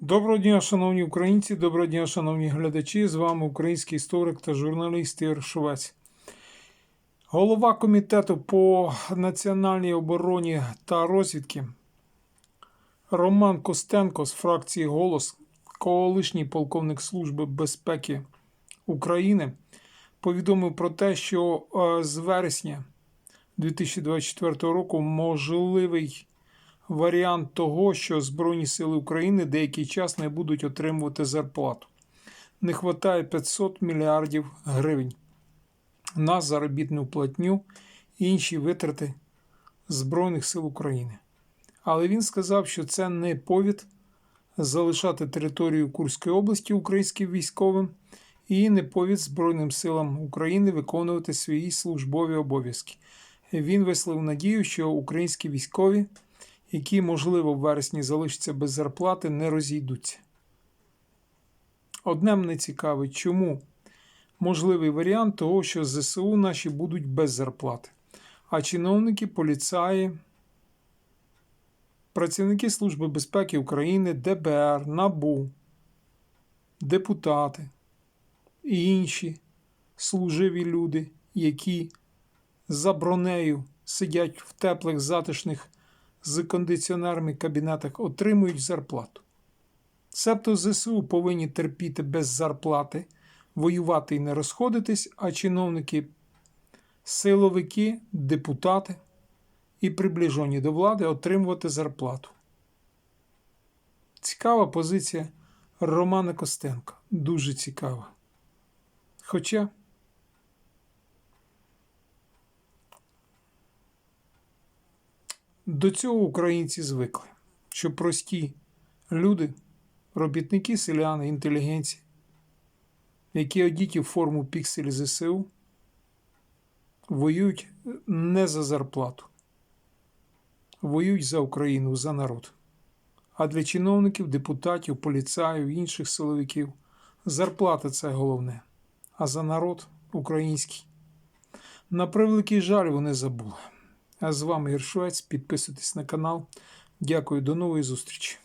Доброго дня, шановні українці, доброго дня, шановні глядачі. З вами український історик та журналіст Ігор Швець. Голова комітету по національній обороні та розвідки Роман Костенко з фракції Голос, колишній полковник Служби безпеки України, повідомив про те, що е, з вересня 2024 року можливий варіант того, що Збройні Сили України деякий час не будуть отримувати зарплату. Не вистачає 500 мільярдів гривень на заробітну платню і інші витрати Збройних сил України. Але він сказав, що це не повід залишати територію Курської області українським військовим і не повід Збройним силам України виконувати свої службові обов'язки. Він висловив надію, що українські військові які, можливо, в вересні залишаться без зарплати, не розійдуться. Одне мене цікавить, чому можливий варіант того, що ЗСУ наші будуть без зарплати, а чиновники, поліцаї, працівники Служби безпеки України, ДБР, НАБУ, депутати і інші служиві люди, які за бронею сидять в теплих затишних з кондиціонерами кабінетах отримують зарплату. Себто ЗСУ повинні терпіти без зарплати, воювати і не розходитись, а чиновники, силовики, депутати і приближені до влади отримувати зарплату. Цікава позиція Романа Костенка. Дуже цікава. Хоча. До цього українці звикли, що прості люди, робітники, селяни, інтелігенції, які одіті в форму піксель ЗСУ, воюють не за зарплату, воюють за Україну, за народ. А для чиновників, депутатів, поліцаїв, інших силовиків зарплата це головне, а за народ український. На превеликий жаль вони забули. А з вами Гершвець. Підписуйтесь на канал. Дякую, до нової зустрічі.